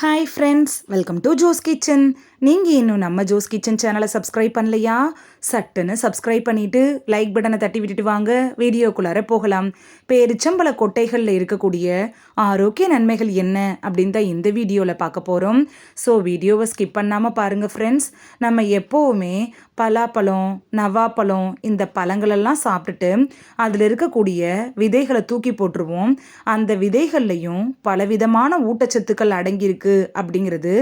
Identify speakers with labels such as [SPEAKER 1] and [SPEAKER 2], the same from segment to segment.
[SPEAKER 1] Hi friends welcome to Jo's kitchen நீங்கள் இன்னும் நம்ம ஜோஸ் கிச்சன் சேனலை சப்ஸ்கிரைப் பண்ணலையா? சட்டுன்னு சப்ஸ்கிரைப் பண்ணிவிட்டு லைக் பட்டனை தட்டி விட்டுட்டு வாங்க. வீடியோக்குள்ளார போகலாம். பேரிச்சம்பள கொட்டைகளில் இருக்கக்கூடிய ஆரோக்கிய நன்மைகள் என்ன அப்படின்னு தான் இந்த வீடியோவில் பார்க்க போகிறோம் ஸோ வீடியோவை ஸ்கிப் பண்ணாமல் பாருங்கள் ஃப்ரெண்ட்ஸ் நம்ம எப்போவுமே பலாப்பழம் நவாப்பழம் இந்த பழங்களெல்லாம் சாப்பிட்டுட்டு அதில் இருக்கக்கூடிய விதைகளை தூக்கி போட்டுருவோம். அந்த விதைகள்லையும் பலவிதமான ஊட்டச்சத்துக்கள் அடங்கியிருக்கு. அப்படிங்கிறது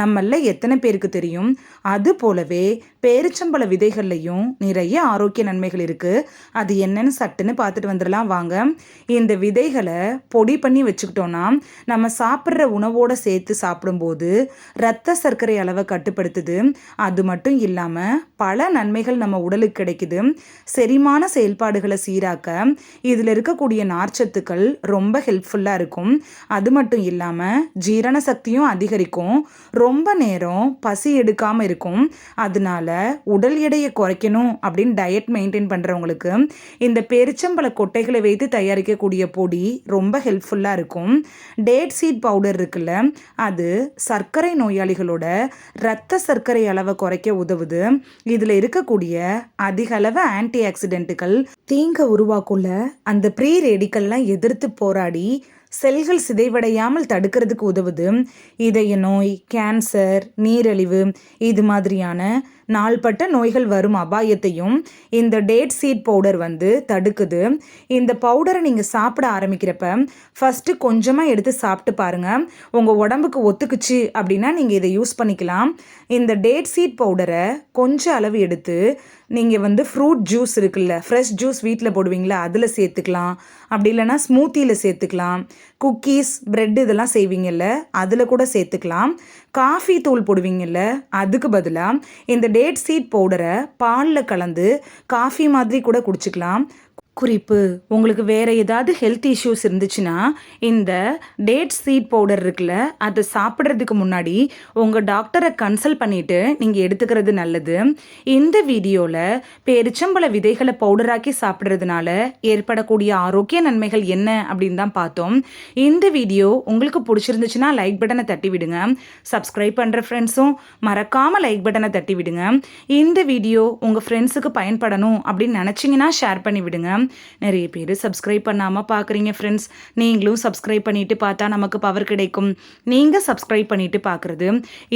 [SPEAKER 1] நம்மள எத்தனை பேருக்கு தெரியும்? அது போலவே பேரிச்சம்பழ விதைகள்லையும் நிறைய ஆரோக்கிய நன்மைகள் இருக்குது அது என்னன்னு சட்டுன்னு பார்த்துட்டு வந்துடலாம் வாங்க. இந்த விதைகளை பொடி பண்ணி வச்சுக்கிட்டோன்னா நம்ம சாப்பிட்ற உணவோடு சேர்த்து சாப்பிடும்போது ரத்த சர்க்கரை அளவை கட்டுப்படுத்துது. அது மட்டும் இல்லாமல் பல நன்மைகள் நம்ம உடலுக்கு கிடைக்குது. செரிமான செயல்பாடுகளை சீராக்க இதில் இருக்கக்கூடிய நார்ச்சத்துக்கள் ரொம்ப ஹெல்ப்ஃபுல்லாக இருக்கும். அது மட்டும் இல்லாமல் ஜீரண சக்தியும் அதிகரிக்கும். ரொம்ப நேரம் பசி எடுக்காமல் இருக்கும். அதனால உடல் எடையை குறைக்கணும் அப்படின்னு டயட் மெயின்டைன் பண்ணுறவங்களுக்கு இந்த பெருச்சம்பழ கொட்டைகளை வைத்து தயாரிக்கக்கூடிய பொடி ரொம்ப ஹெல்ப்ஃபுல்லாக இருக்கும். டேட் சீட் பவுடர் இருக்குல்ல அது சர்க்கரை நோயாளிகளோட இரத்த சர்க்கரை அளவை குறைக்க உதவுது. இதில் இருக்கக்கூடிய அதிக அளவு ஆன்டி ஆக்சிடென்ட்டுகள் தீங்க உருவாக்குள்ள அந்த ப்ரீ ரேடிக்கல்லாம் எதிர்த்து போராடி செல்கள் சிதைவடையாமல் தடுக்கிறதுக்கு உதவுது. இதய நோய் கேன்சர் நீரிழிவு இது மாதிரியான நாள்பட்ட நோய்கள் வரும் அபாயத்தையும் இந்த டேட் சீட் பவுடர் வந்து தடுக்குது. இந்த பவுடரை நீங்கள் சாப்பிட ஆரம்பிக்கிறப்ப ஃபஸ்ட்டு கொஞ்சமாக எடுத்து சாப்பிட்டு பாருங்கள் உங்கள் உடம்புக்கு ஒத்துக்குச்சு அப்படின்னா நீங்கள் இதை யூஸ் பண்ணிக்கலாம். இந்த டேட் சீட் பவுடரை கொஞ்சம் அளவு எடுத்து நீங்கள் வந்து ஃப்ரூட் ஜூஸ் இருக்குல்ல ஃப்ரெஷ் ஜூஸ் வீட்டில் போடுவீங்களா அதில் சேர்த்துக்கலாம். அப்படி இல்லைனா ஸ்மூத்தியில் சேர்த்துக்கலாம். குக்கீஸ் ப்ரெட் இதெல்லாம் செய்வீங்கல்ல அதில் கூட சேர்த்துக்கலாம். காஃபி தூள் போடுவீங்கல்ல அதுக்கு பதிலாக இந்த டேட் சீட் பவுடரை பாலில் கலந்து காஃபி மாதிரி கூட குடிச்சிக்கலாம். குறிப்பு உங்களுக்கு வேறு ஏதாவது ஹெல்த் இஷ்யூஸ் இருந்துச்சுன்னா இந்த டேட் சீட் பவுடர் இருக்குல்ல அதை சாப்பிட்றதுக்கு முன்னாடி உங்கள் டாக்டரை கன்சல்ட் பண்ணிவிட்டு நீங்கள் எடுத்துக்கிறது நல்லது. இந்த வீடியோவில் பெருச்சம்பழ விதைகளை பவுடராக்கி சாப்பிட்றதுனால ஏற்படக்கூடிய ஆரோக்கிய நன்மைகள் என்ன அப்படின்னு தான் பார்த்தோம். இந்த வீடியோ உங்களுக்கு பிடிச்சிருந்துச்சுன்னா லைக் பட்டனை தட்டி விடுங்க. சப்ஸ்கிரைப் பண்ணுற ஃப்ரெண்ட்ஸும் மறக்காமல் லைக் பட்டனை தட்டி விடுங்க. இந்த வீடியோ உங்கள் ஃப்ரெண்ட்ஸுக்கு பயன்படணும் அப்படின்னு நினச்சிங்கன்னா ஷேர் பண்ணி விடுங்க. நிறைய பேர் சப்ஸ்கிரைப் பண்ணாமல் பார்க்குறீங்க ஃப்ரெண்ட்ஸ் நீங்களும் சப்ஸ்கிரைப் பண்ணிவிட்டு பார்த்தா நமக்கு பவர் கிடைக்கும். நீங்கள் சப்ஸ்கிரைப் பண்ணிவிட்டு பார்க்குறது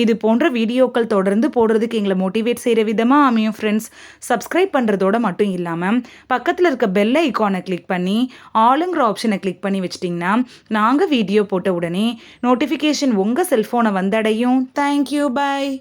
[SPEAKER 1] இது போன்ற வீடியோக்கள் தொடர்ந்து போடுறதுக்கு எங்களை மோட்டிவேட் செய்கிற விதமாக அமையும் ஃப்ரெண்ட்ஸ் சப்ஸ்கிரைப் பண்ணுறதோட மட்டும் இல்லாமல் பக்கத்தில் இருக்க பெல் ஐக்கானை கிளிக் பண்ணி ஆளுங்கிற ஆப்ஷனை கிளிக் பண்ணி வச்சிட்டிங்கன்னா நாங்கள் வீடியோ போட்ட உடனே நோட்டிஃபிகேஷன் உங்கள் செல்ஃபோனை வந்தடையும். Thank you bye